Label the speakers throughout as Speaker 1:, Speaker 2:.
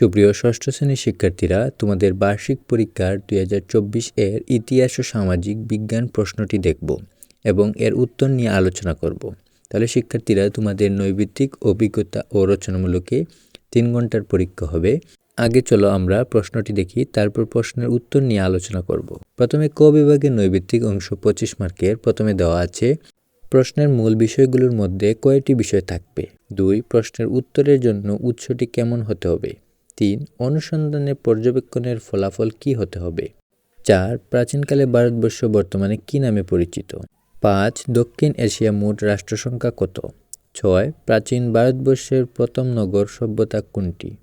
Speaker 1: সুপ্রিয় ষষ্ঠ শ্রেণির শিক্ষার্থীরা, তোমাদের বার্ষিক পরীক্ষার দুই হাজার চব্বিশ এর ইতিহাস ও সামাজিক বিজ্ঞান প্রশ্নটি দেখব এবং এর উত্তর নিয়ে আলোচনা করব। তাহলে শিক্ষার্থীরা, তোমাদের নৈবিত্তিক অভিজ্ঞতা ও রচনামূলকে তিন ঘণ্টার পরীক্ষা হবে। আগে চলো আমরা প্রশ্নটি দেখি, তারপর প্রশ্নের উত্তর নিয়ে আলোচনা করব। প্রথমে ক বিভাগের নৈবিত্তিক অংশ পঁচিশ মার্কের, প্রথমে দেওয়া আছে, প্রশ্নের মূল বিষয়গুলোর মধ্যে কয়টি বিষয় থাকবে? দুই, প্রশ্নের উত্তরের জন্য উৎসটি কেমন হতে হবে? তিন অনুসন্ধানে পর্যবেক্ষণের ফলাফল কি হতে হবে? চার, প্রাচীনকালে ভারতবর্ষ বর্তমানে কি নামে পরিচিত? পাঁচ, দক্ষিণ এশিয়া মোট রাষ্ট্রসংখ্যা কত? ছয়, প্রাচীন ভারতবর্ষের প্রথম নগর সভ্যতা কোনটি?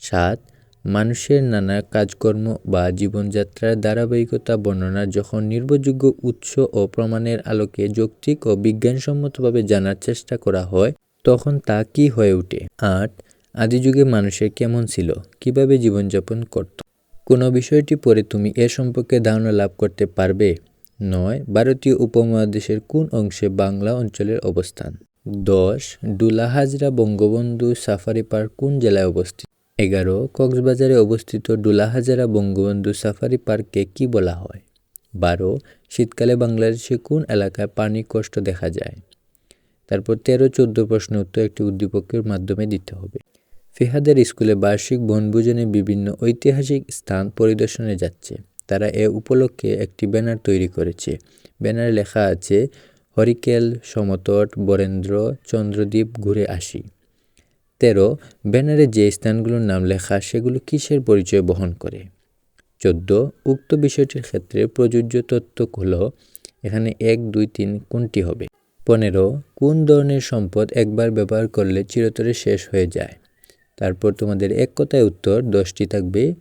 Speaker 1: সাত, মানুষের নানা কাজকর্ম বা জীবনযাত্রার ধারাবাহিকতা বর্ণনা যখন নির্ভরযোগ্য উৎস ও প্রমাণের আলোকে যৌক্তিক ও বিজ্ঞানসম্মতভাবে জানার চেষ্টা করা হয়, তখন তা কি হয়ে ওঠে? আট আদিযুগে মানুষের কেমন ছিল, কীভাবে জীবনযাপন করত? কোনো বিষয়টি পড়ে তুমি এ সম্পর্কে ধারণা লাভ করতে পারবে? নয়, ভারতীয় উপমহাদেশের কোন অংশে বাংলা অঞ্চলের অবস্থান? দশ, Dulahazra Bangabandhu safari park কোন জেলায় অবস্থিত? এগারো, কক্সবাজারে অবস্থিত ডুলা হাজারা বঙ্গবন্ধু সাফারি পার্ককে কি বলা হয়? বারো, শীতকালে বাংলাদেশে কোন এলাকায় পানি কষ্ট দেখা যায়? তারপর তেরো, চোদ্দ প্রশ্ন উত্তর একটি উদ্দীপকের মাধ্যমে দিতে হবে। ফিহাদের স্কুলে বার্ষিক বনভোজনে বিভিন্ন ঐতিহাসিক স্থান পরিদর্শনে যাচ্ছে। তারা এ উপলক্ষে একটি ব্যানার তৈরি করেছে। ব্যানারে লেখা আছে, হরিকেল, সমতট, বরেন্দ্র, চন্দ্রদ্বীপ, ঘুরে আসি। তেরো, ব্যানারে যে স্থানগুলোর নাম লেখা, সেগুলো কিসের পরিচয় বহন করে? চোদ্দ, উক্ত বিষয়টির ক্ষেত্রে প্রযোজ্য তত্ত্ব হল, এখানে এক, দুই, তিন কোনটি হবে? পনেরো, কোন ধরনের সম্পদ একবার ব্যবহার করলে চিরতরে শেষ হয়ে যায়? তারপর তোমাদের এক কথায় উত্তর দশটি থাকবে।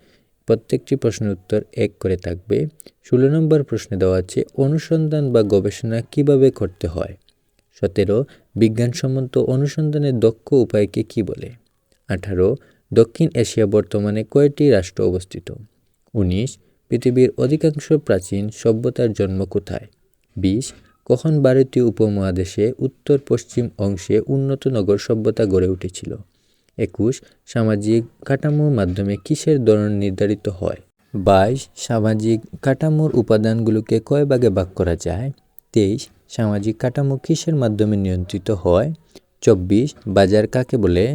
Speaker 1: প্রত্যেকটি প্রশ্নের উত্তর এক করে থাকবে। ষোলো নম্বর প্রশ্নে দেওয়া আছে, অনুসন্ধান বা গবেষণা কীভাবে করতে হয়? সতেরো, বিজ্ঞানসম্মত অনুসন্ধানের দক্ষ উপায়কে কি বলে? আঠারো, দক্ষিণ এশিয়া বর্তমানে কয়টি রাষ্ট্র অবস্থিত? উনিশ, পৃথিবীর অধিকাংশ প্রাচীন সভ্যতার জন্ম কোথায়? বিশ, কখন ভারতীয় উপমহাদেশে উত্তর পশ্চিম অংশে উন্নত নগর সভ্যতা গড়ে উঠেছিল? একুশ, সামাজিক কাঠামোর মাধ্যমে কিসের ধরন নির্ধারিত হয়? বাইশ, সামাজিক কাঠামোর উপাদানগুলোকে কয় ভাগে ভাগ করা যায়? তেইশ, সামাজিক কাঠামো কিসের মাধ্যমে নিয়ন্ত্রিত হয়? চব্বিশ, বাজার কাকে বলে?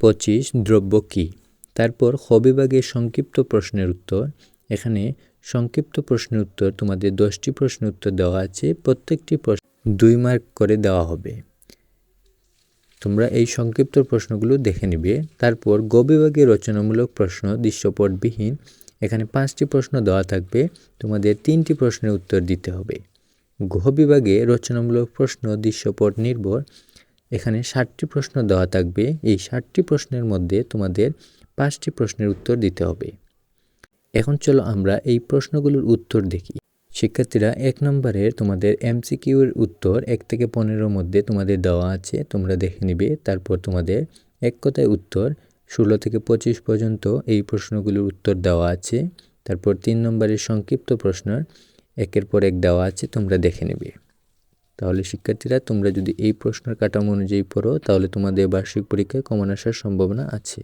Speaker 1: পঁচিশ, দ্রব্য কী? তারপর হবিভাগের সংক্ষিপ্ত প্রশ্নের উত্তর। এখানে সংক্ষিপ্ত প্রশ্নের উত্তর তোমাদের দশটি প্রশ্নের উত্তর দেওয়া আছে। প্রত্যেকটি প্রশ্ন দুই মার্ক করে দেওয়া হবে। তোমরা এই সংক্ষিপ্ত প্রশ্নগুলো দেখে নিবে। তারপর গ বিভাগে রচনামূলক প্রশ্ন দৃশ্যপটবিহীন, এখানে পাঁচটি প্রশ্ন দেওয়া থাকবে। তোমাদের তিনটি প্রশ্নের উত্তর দিতে হবে। ঘ বিভাগে রচনামূলক প্রশ্ন দৃশ্যপট নির্ভর এখানে ষাটটি প্রশ্ন দেওয়া থাকবে। এই ষাটটি প্রশ্নের মধ্যে তোমাদের পাঁচটি প্রশ্নের উত্তর দিতে হবে। এখন চলো আমরা এই প্রশ্নগুলোর উত্তর দেখি। শিক্ষার্থীরা, এক নম্বরের তোমাদের এমসিকিউর উত্তর এক থেকে পনেরোর মধ্যে তোমাদের দেওয়া আছে, তোমরা দেখে নিবে। তারপর তোমাদের এক কথায় উত্তর, ষোলো থেকে পঁচিশ পর্যন্ত এই প্রশ্নগুলোর উত্তর দেওয়া আছে। তারপর তিন নম্বরের সংক্ষিপ্ত প্রশ্ন একের পর এক দেওয়া আছে, তোমরা দেখে নেবে। তাহলে শিক্ষার্থীরা, তোমরা যদি এই প্রশ্নের কাঠামো অনুযায়ী পড়ো, তাহলে তোমাদের বার্ষিক পরীক্ষায় কমন আসার সম্ভাবনা আছে।